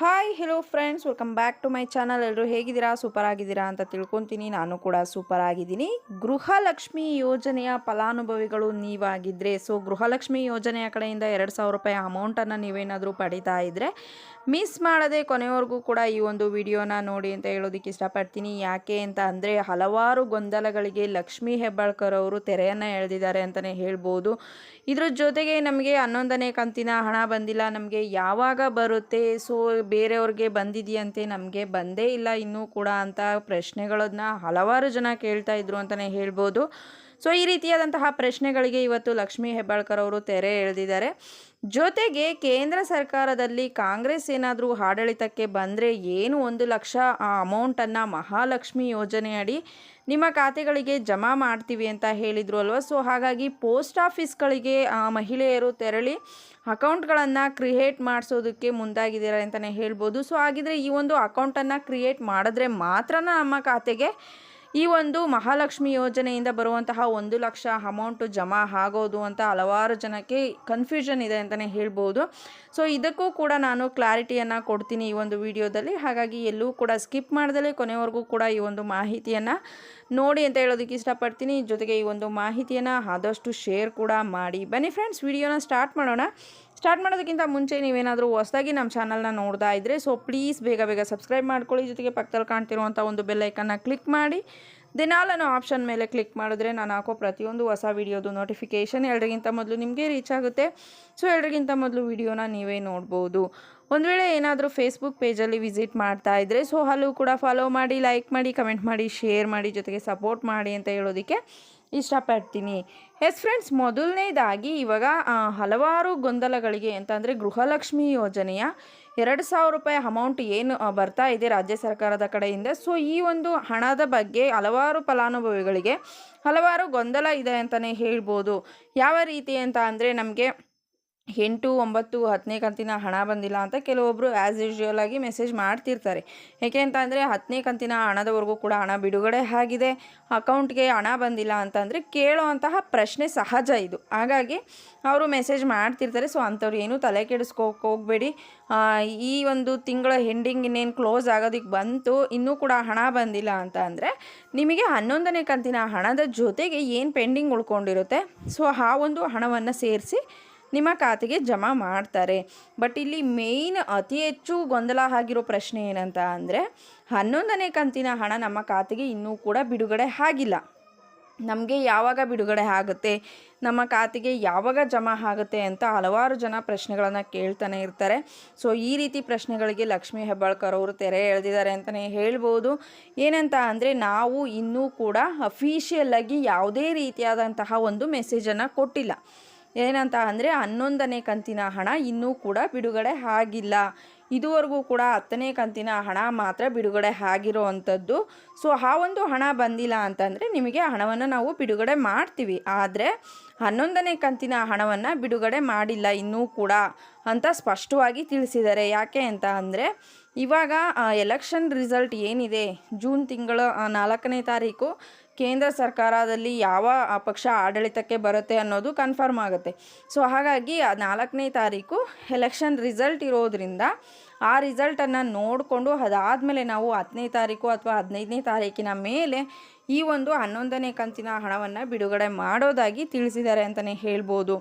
Hi hello friends welcome back to my channel ಎಲ್ಲರೂ ಹೇಗಿದ್ದೀರಾ? Super ಆಗಿದ್ದೀರಾ ಅಂತ ತಿಳ್ಕೊತೀನಿ. ನಾನು ಕೂಡ ಸೂಪರ್ ಆಗಿದ್ದೀನಿ ಗೃಹಲಕ್ಷ್ಮಿ ಯೋಜನೆಯ ಫಲಾನುಭವಿಗಳು ನೀವಾಗಿದ್ದರೆ ಸೊ ಗೃಹಲಕ್ಷ್ಮಿ ಯೋಜನೆಯ ಕಡೆಯಿಂದ ಎರಡು ಸಾವಿರ ರೂಪಾಯಿ ಅಮೌಂಟನ್ನು ನೀವೇನಾದರೂ ಪಡಿತಾ ಇದ್ದರೆ ಮಿಸ್ ಮಾಡದೆ ಕೊನೆವರೆಗೂ ಕೂಡ ಈ ಒಂದು ವಿಡಿಯೋನ ನೋಡಿ ಅಂತ ಹೇಳೋದಕ್ಕೆ ಇಷ್ಟಪಡ್ತೀನಿ. ಯಾಕೆ ಅಂತ ಅಂದರೆ, ಹಲವಾರು ಗೊಂದಲಗಳಿಗೆ ಲಕ್ಷ್ಮೀ ಹೆಬ್ಬಾಳ್ಕರ್ ಅವರು ತೆರೆಯನ್ನು ಎಳೆದಿದ್ದಾರೆ ಅಂತಲೇ ಹೇಳ್ಬೋದು. ಇದ್ರ ಜೊತೆಗೆ ನಮಗೆ ಹನ್ನೊಂದನೇ ಕಂತಿನ ಹಣ ಬಂದಿಲ್ಲ. ನಮಗೆ ಯಾವಾಗ ಬರುತ್ತೆ? ಸೊ ಬೇರೆಯವ್ರಿಗೆ ಬಂದಿದೆಯಂತೆ ನಮಗೆ ಬಂದೇ ಇಲ್ಲ ಇನ್ನೂ ಕೂಡ ಅಂತ ಪ್ರಶ್ನೆಗಳನ್ನ ಹಲವಾರು ಜನ ಕೇಳ್ತಾ ಇದ್ರು ಅಂತಲೇ ಹೇಳ್ಬೋದು. ಸೊ, ಈ ರೀತಿಯಾದಂತಹ ಪ್ರಶ್ನೆಗಳಿಗೆ ಇವತ್ತು ಲಕ್ಷ್ಮೀ ಹೆಬ್ಬಾಳ್ಕರ್ ಅವರು ತೆರೆ ಎಳೆದಿದ್ದಾರೆ. ಜೊತೆಗೆ ಕೇಂದ್ರ ಸರ್ಕಾರದಲ್ಲಿ ಕಾಂಗ್ರೆಸ್ ಏನಾದರೂ ಆಡಳಿತಕ್ಕೆ ಬಂದರೆ ಏನು ಒಂದು ಲಕ್ಷ ಆ ಅಮೌಂಟನ್ನು ಮಹಾಲಕ್ಷ್ಮಿ ಯೋಜನೆಯಡಿ ನಿಮ್ಮ ಖಾತೆಗಳಿಗೆ ಜಮಾ ಮಾಡ್ತೀವಿ ಅಂತ ಹೇಳಿದರು ಅಲ್ವಾ? ಸೊ, ಹಾಗಾಗಿ ಪೋಸ್ಟ್ ಆಫೀಸ್ಗಳಿಗೆ ಆ ಮಹಿಳೆಯರು ತೆರಳಿ ಅಕೌಂಟ್ಗಳನ್ನು ಕ್ರಿಯೇಟ್ ಮಾಡಿಸೋದಕ್ಕೆ ಮುಂದಾಗಿದ್ದಾರೆ ಅಂತಲೇ ಹೇಳ್ಬೋದು. ಸೊ, ಹಾಗಿದ್ರೆ ಈ ಒಂದು ಅಕೌಂಟನ್ನು ಕ್ರಿಯೇಟ್ ಮಾಡಿದ್ರೆ ಮಾತ್ರ ನಮ್ಮ ಖಾತೆಗೆ ಈ ಒಂದು ಮಹಾಲಕ್ಷ್ಮಿ ಯೋಜನೆಯಿಂದ ಬರುವಂತಹ ಒಂದು ಲಕ್ಷ ಅಮೌಂಟು ಜಮಾ ಆಗೋದು ಅಂತ ಹಲವಾರು ಜನಕ್ಕೆ ಕನ್ಫ್ಯೂಷನ್ ಇದೆ ಅಂತಲೇ ಹೇಳ್ಬೋದು. ಸೊ ಇದಕ್ಕೂ ಕೂಡ ನಾನು ಕ್ಲಾರಿಟಿಯನ್ನು ಕೊಡ್ತೀನಿ ಈ ಒಂದು ವಿಡಿಯೋದಲ್ಲಿ. ಹಾಗಾಗಿ ಎಲ್ಲೂ ಕೂಡ ಸ್ಕಿಪ್ ಮಾಡ್ದಲೇ ಕೊನೆವರೆಗೂ ಕೂಡ ಈ ಒಂದು ಮಾಹಿತಿಯನ್ನು ನೋಡಿ ಅಂತ ಹೇಳೋದಕ್ಕೆ ಇಷ್ಟಪಡ್ತೀನಿ. ಜೊತೆಗೆ ಈ ಒಂದು ಮಾಹಿತಿಯನ್ನು ಆದಷ್ಟು ಶೇರ್ ಕೂಡ ಮಾಡಿ. ಬನ್ನಿ ಫ್ರೆಂಡ್ಸ್ ವಿಡಿಯೋನ ಸ್ಟಾರ್ಟ್ ಮಾಡೋಣ. ಸ್ಟಾರ್ಟ್ ಮಾಡೋದಕ್ಕಿಂತ ಮುಂಚೆ ನೀವೇನಾದರೂ ಹೊಸದಾಗಿ ನಮ್ಮ ಚಾನಲ್ನ ನೋಡ್ತಾ ಇದ್ದರೆ ಸೊ ಪ್ಲೀಸ್ ಬೇಗ ಬೇಗ ಸಬ್ಸ್ಕ್ರೈಬ್ ಮಾಡ್ಕೊಳ್ಳಿ. ಜೊತೆಗೆ ಪಕ್ಕದಲ್ಲಿ ಕಾಣ್ತಿರುವಂಥ ಒಂದು ಬೆಲ್ಲೈಕನ್ನ ಕ್ಲಿಕ್ ಮಾಡಿ. ದಿನಾಲೂ ಆಪ್ಷನ್ ಮೇಲೆ ಕ್ಲಿಕ್ ಮಾಡಿದ್ರೆ ನಾನು ಹಾಕೋ ಪ್ರತಿಯೊಂದು ಹೊಸ ವಿಡಿಯೋದು ನೋಟಿಫಿಕೇಷನ್ ಎಲ್ರಿಗಿಂತ ಮೊದಲು ನಿಮಗೆ ರೀಚ್ ಆಗುತ್ತೆ. ಸೊ ಎಲ್ರಿಗಿಂತ ಮೊದಲು ವಿಡಿಯೋನ ನೀವೇ ನೋಡ್ಬೋದು. ಒಂದು ವೇಳೆ ಏನಾದರೂ ಫೇಸ್ಬುಕ್ ಪೇಜಲ್ಲಿ ವಿಸಿಟ್ ಮಾಡ್ತಾ ಇದ್ದರೆ ಸೊ ಅಲ್ಲೂ ಕೂಡ ಫಾಲೋ ಮಾಡಿ ಲೈಕ್ ಮಾಡಿ ಕಮೆಂಟ್ ಮಾಡಿ ಶೇರ್ ಮಾಡಿ, ಜೊತೆಗೆ ಸಪೋರ್ಟ್ ಮಾಡಿ ಅಂತ ಹೇಳೋದಕ್ಕೆ ಇಷ್ಟಪಡ್ತೀನಿ. ಎಸ್ ಫ್ರೆಂಡ್ಸ್ ಮೊದಲನೇದಾಗಿ ಇವಾಗ ಹಲವಾರು ಗೊಂದಲಗಳಿಗೆ ಅಂತಂದರೆ ಗೃಹಲಕ್ಷ್ಮಿ ಯೋಜನೆಯ ಎರಡು ಸಾವಿರ ರೂಪಾಯಿ ಅಮೌಂಟ್ ಏನು ಬರ್ತಾ ಇದೆ ರಾಜ್ಯ ಸರ್ಕಾರದ ಕಡೆಯಿಂದ. ಸೊ ಈ ಒಂದು ಹಣದ ಬಗ್ಗೆ ಹಲವಾರು ಫಲಾನುಭವಿಗಳಿಗೆ ಹಲವಾರು ಗೊಂದಲ ಇದೆ ಅಂತಲೇ ಹೇಳ್ಬೋದು. ಯಾವ ರೀತಿ ಅಂತ ಅಂದರೆ ನಮಗೆ ಎಂಟು, ಒಂಬತ್ತು, ಹತ್ತನೇ ಕಂತಿನ ಹಣ ಬಂದಿಲ್ಲ ಅಂತ ಕೆಲವೊಬ್ಬರು ಆ್ಯಸ್ ಯೂಶ್ವಲ್ ಆಗಿ ಮೆಸೇಜ್ ಮಾಡ್ತಿರ್ತಾರೆ. ಏಕೆ ಅಂತ ಅಂದರೆ ಹತ್ತನೇ ಕಂತಿನ ಹಣದವರೆಗೂ ಕೂಡ ಹಣ ಬಿಡುಗಡೆ ಆಗಿದೆ. ಅಕೌಂಟ್ಗೆ ಹಣ ಬಂದಿಲ್ಲ ಅಂತಂದರೆ ಕೇಳುವಂತಹ ಪ್ರಶ್ನೆ ಸಹಜ ಇದು. ಹಾಗಾಗಿ ಅವರು ಮೆಸೇಜ್ ಮಾಡ್ತಿರ್ತಾರೆ. ಸೊ ಅಂಥವ್ರು ಏನೂ ತಲೆ ಕೆಡಿಸ್ಕೋಕೆ ಹೋಗಬೇಡಿ. ಈ ಒಂದು ತಿಂಗಳ ಹೆಂಡಿಂಗ್ ಇನ್ನೇನು ಕ್ಲೋಸ್ ಆಗೋದಕ್ಕೆ ಬಂತು, ಇನ್ನೂ ಕೂಡ ಹಣ ಬಂದಿಲ್ಲ ಅಂತ ಅಂದರೆ ನಿಮಗೆ ಹನ್ನೊಂದನೇ ಕಂತಿನ ಹಣದ ಜೊತೆಗೆ ಏನು ಪೆಂಡಿಂಗ್ ಉಳ್ಕೊಂಡಿರುತ್ತೆ? ಸೊ ಆ ಒಂದು ಹಣವನ್ನು ಸೇರಿಸಿ ನಿಮ್ಮ ಖಾತೆಗೆ ಜಮಾ ಮಾಡ್ತಾರೆ. ಬಟ್ ಇಲ್ಲಿ ಮೇಯ್ನ್ ಅತಿ ಹೆಚ್ಚು ಗೊಂದಲ ಆಗಿರೋ ಪ್ರಶ್ನೆ ಏನಂತ ಅಂದರೆ, ಹನ್ನೊಂದನೇ ಕಂತಿನ ಹಣ ನಮ್ಮ ಖಾತೆಗೆ ಇನ್ನೂ ಕೂಡ ಬಿಡುಗಡೆ ಆಗಿಲ್ಲ. ನಮಗೆ ಯಾವಾಗ ಬಿಡುಗಡೆ ಆಗುತ್ತೆ, ನಮ್ಮ ಖಾತೆಗೆ ಯಾವಾಗ ಜಮಾ ಆಗುತ್ತೆ ಅಂತ ಹಲವಾರು ಜನ ಪ್ರಶ್ನೆಗಳನ್ನು ಕೇಳ್ತಾನೆ ಇರ್ತಾರೆ. ಸೊ, ಈ ರೀತಿ ಪ್ರಶ್ನೆಗಳಿಗೆ ಲಕ್ಷ್ಮೀ ಹೆಬ್ಬಾಳ್ಕರ್ ಅವರು ತೆರೆ ಎಳೆದಿದ್ದಾರೆ ಅಂತಲೇ ಹೇಳ್ಬೋದು. ಏನಂತ ಅಂದರೆ, ನಾವು ಇನ್ನೂ ಕೂಡ ಅಫಿಷಿಯಲ್ಲಾಗಿ ಯಾವುದೇ ರೀತಿಯಾದಂತಹ ಒಂದು ಮೆಸೇಜನ್ನು ಕೊಟ್ಟಿಲ್ಲ. ಏನಂತ ಅಂದರೆ ಹನ್ನೊಂದನೇ ಕಂತಿನ ಹಣ ಇನ್ನೂ ಕೂಡ ಬಿಡುಗಡೆ ಆಗಿಲ್ಲ. ಇದುವರೆಗೂ ಕೂಡ ಹತ್ತನೇ ಕಂತಿನ ಹಣ ಮಾತ್ರ ಬಿಡುಗಡೆ ಆಗಿರೋ ಅಂಥದ್ದು ಸೊ, ಆ ಒಂದು ಹಣ ಬಂದಿಲ್ಲ ಅಂತಂದರೆ ನಿಮಗೆ ಹಣವನ್ನು ನಾವು ಬಿಡುಗಡೆ ಮಾಡ್ತೀವಿ. ಆದರೆ ಹನ್ನೊಂದನೇ ಕಂತಿನ ಹಣವನ್ನು ಬಿಡುಗಡೆ ಮಾಡಿಲ್ಲ ಇನ್ನೂ ಕೂಡ ಅಂತ ಸ್ಪಷ್ಟವಾಗಿ ತಿಳಿಸಿದ್ದಾರೆ. ಯಾಕೆ ಅಂತ ಅಂದರೆ ಇವಾಗ ಎಲೆಕ್ಷನ್ ರಿಸಲ್ಟ್ ಏನಿದೆ? ಜೂನ್ ತಿಂಗಳ ನಾಲ್ಕನೇ ತಾರೀಕು ಕೇಂದ್ರ ಸರ್ಕಾರದಲ್ಲಿ ಯಾವ ಪಕ್ಷ ಆಡಳಿತಕ್ಕೆ ಬರುತ್ತೆ ಅನ್ನೋದು ಕನ್ಫರ್ಮ್ ಆಗುತ್ತೆ. ಸೊ, ಹಾಗಾಗಿ ನಾಲ್ಕನೇ ತಾರೀಕು ಎಲೆಕ್ಷನ್ ರಿಸಲ್ಟ್ ಇರೋದ್ರಿಂದ ಆ ರಿಸಲ್ಟನ್ನು ನೋಡಿಕೊಂಡು ಅದಾದಮೇಲೆ ನಾವು ಹತ್ತನೇ ತಾರೀಕು ಅಥವಾ ಹದಿನೈದನೇ ತಾರೀಕಿನ ಮೇಲೆ ಈ ಒಂದು ಹನ್ನೊಂದನೇ ಕಂತಿನ ಹಣವನ್ನು ಬಿಡುಗಡೆ ಮಾಡೋದಾಗಿ ತಿಳಿಸಿದ್ದಾರೆ ಅಂತಲೇ ಹೇಳ್ಬೋದು.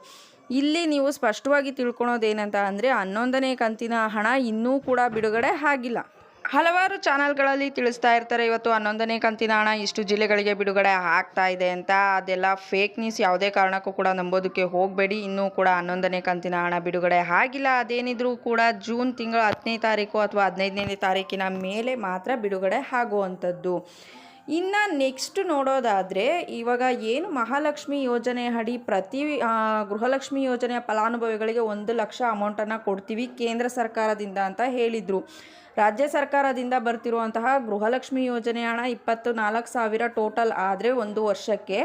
ಇಲ್ಲಿ ನೀವು ಸ್ಪಷ್ಟವಾಗಿ ತಿಳ್ಕೊಳೋದೇನಂತ ಅಂದರೆ ಹನ್ನೊಂದನೇ ಕಂತಿನ ಹಣ ಇನ್ನೂ ಕೂಡ ಬಿಡುಗಡೆ ಆಗಿಲ್ಲ. ಹಲವಾರು ಚಾನೆಲ್ಗಳಲ್ಲಿ ತಿಳಿಸ್ತಾ ಇರ್ತಾರೆ, ಇವತ್ತು ಹನ್ನೊಂದನೇ ಕಂತಿನ ಹಣ ಇಷ್ಟು ಜಿಲ್ಲೆಗಳಿಗೆ ಬಿಡುಗಡೆ ಆಗ್ತಾ ಇದೆ ಅಂತ. ಅದೆಲ್ಲ ಫೇಕ್ ನ್ಯೂಸ್ ಯಾವುದೇ ಕಾರಣಕ್ಕೂ ಕೂಡ ನಂಬೋದಕ್ಕೆ ಹೋಗಬೇಡಿ. ಇನ್ನೂ ಕೂಡ ಹನ್ನೊಂದನೇ ಕಂತಿನ ಹಣ ಬಿಡುಗಡೆ ಆಗಿಲ್ಲ. ಅದೇನಿದ್ರೂ ಕೂಡ ಜೂನ್ ತಿಂಗಳ ಹತ್ತನೇ ತಾರೀಕು ಅಥವಾ ಹದಿನೈದನೇ ತಾರೀಕಿನ ಮೇಲೆ ಮಾತ್ರ ಬಿಡುಗಡೆ ಆಗುವಂಥದ್ದು. ಇನ್ನು ನೆಕ್ಸ್ಟ್ ನೋಡೋದಾದರೆ ಇವಾಗ ಏನು ಮಹಾಲಕ್ಷ್ಮಿ ಯೋಜನೆ ಅಡಿ ಪ್ರತಿ ಗೃಹಲಕ್ಷ್ಮಿ ಯೋಜನೆಯ ಫಲಾನುಭವಿಗಳಿಗೆ ಒಂದು ಲಕ್ಷ ಅಮೌಂಟನ್ನು ಕೊಡ್ತೀವಿ ಕೇಂದ್ರ ಸರ್ಕಾರದಿಂದ ಅಂತ ಹೇಳಿದರು. ರಾಜ್ಯ ಸರ್ಕಾರದಿಂದ ಬರ್ತಿರುವಂತಹ ಗೃಹಲಕ್ಷ್ಮಿ ಯೋಜನೆ ಹಣ ಇಪ್ಪತ್ತು ನಾಲ್ಕು ಸಾವಿರ ಟೋಟಲ್ ಆದರೆ ಒಂದು ವರ್ಷಕ್ಕೆ.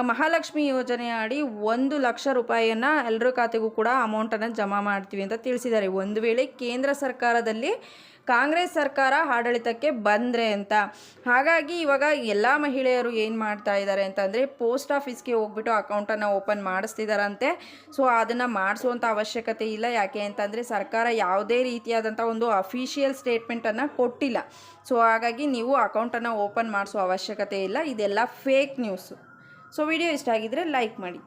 ಮಹಾಲಕ್ಷ್ಮಿ ಯೋಜನೆ ಅಡಿ ಒಂದು ಲಕ್ಷ ರೂಪಾಯಿಯನ್ನು ಎಲ್ಲರ ಖಾತೆಗೂ ಕೂಡ ಅಮೌಂಟನ್ನು ಜಮಾ ಮಾಡ್ತೀವಿ ಅಂತ ತಿಳಿಸಿದ್ದಾರೆ. ಒಂದು ವೇಳೆ ಕೇಂದ್ರ ಸರ್ಕಾರದಲ್ಲಿ ಕಾಂಗ್ರೆಸ್ ಸರ್ಕಾರ ಆಡಳಿತಕ್ಕೆ ಬಂದರೆ ಅಂತ. ಹಾಗಾಗಿ ಇವಾಗ ಎಲ್ಲ ಮಹಿಳೆಯರು ಏನು ಮಾಡ್ತಾ ಇದ್ದಾರೆ ಅಂತಂದರೆ ಪೋಸ್ಟ್ ಆಫೀಸ್ಗೆ ಹೋಗ್ಬಿಟ್ಟು ಅಕೌಂಟನ್ನು ಓಪನ್ ಮಾಡಿಸ್ತಿದಾರಂತೆ. ಸೊ, ಅದನ್ನು ಮಾಡಿಸುವಂಥ ಅವಶ್ಯಕತೆ ಇಲ್ಲ. ಯಾಕೆ ಅಂತಂದರೆ ಸರ್ಕಾರ ಯಾವುದೇ ರೀತಿಯಾದಂಥ ಒಂದು ಅಫಿಷಿಯಲ್ ಸ್ಟೇಟ್ಮೆಂಟನ್ನು ಕೊಟ್ಟಿಲ್ಲ. ಸೊ, ಹಾಗಾಗಿ ನೀವು ಅಕೌಂಟನ್ನು ಓಪನ್ ಮಾಡಿಸೋ ಅವಶ್ಯಕತೆ ಇಲ್ಲ. ಇದೆಲ್ಲ ಫೇಕ್ ನ್ಯೂಸು ಸೊ ವಿಡಿಯೋ ಇಷ್ಟ ಆಗಿದ್ದರೆ ಲೈಕ್ ಮಾಡಿ.